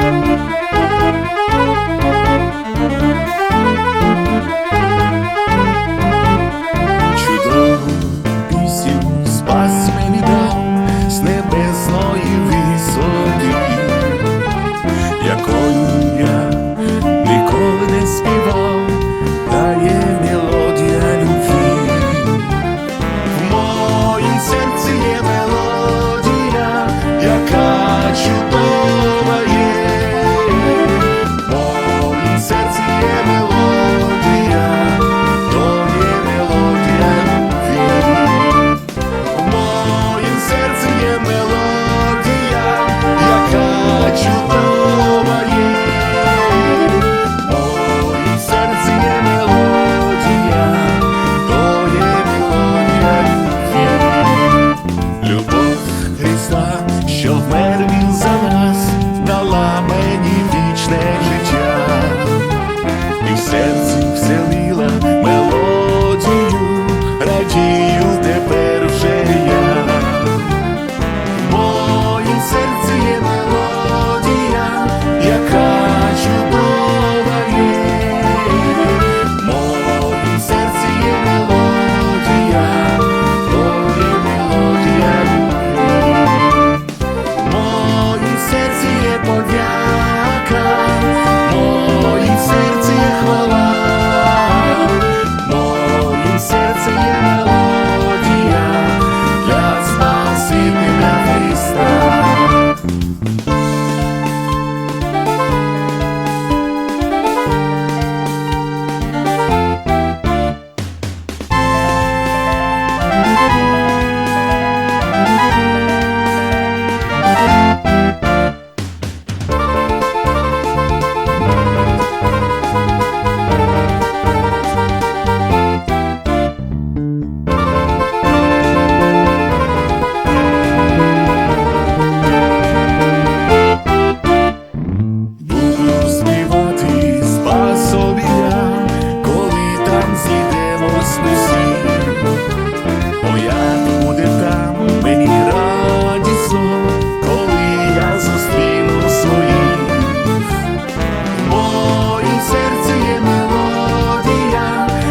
Música помер він за нас, дала мені вічне життя, і в серці вселила.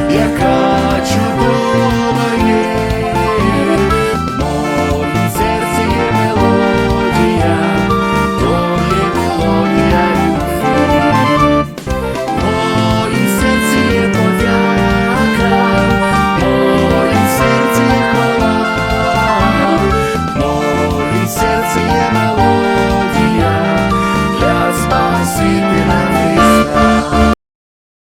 яка.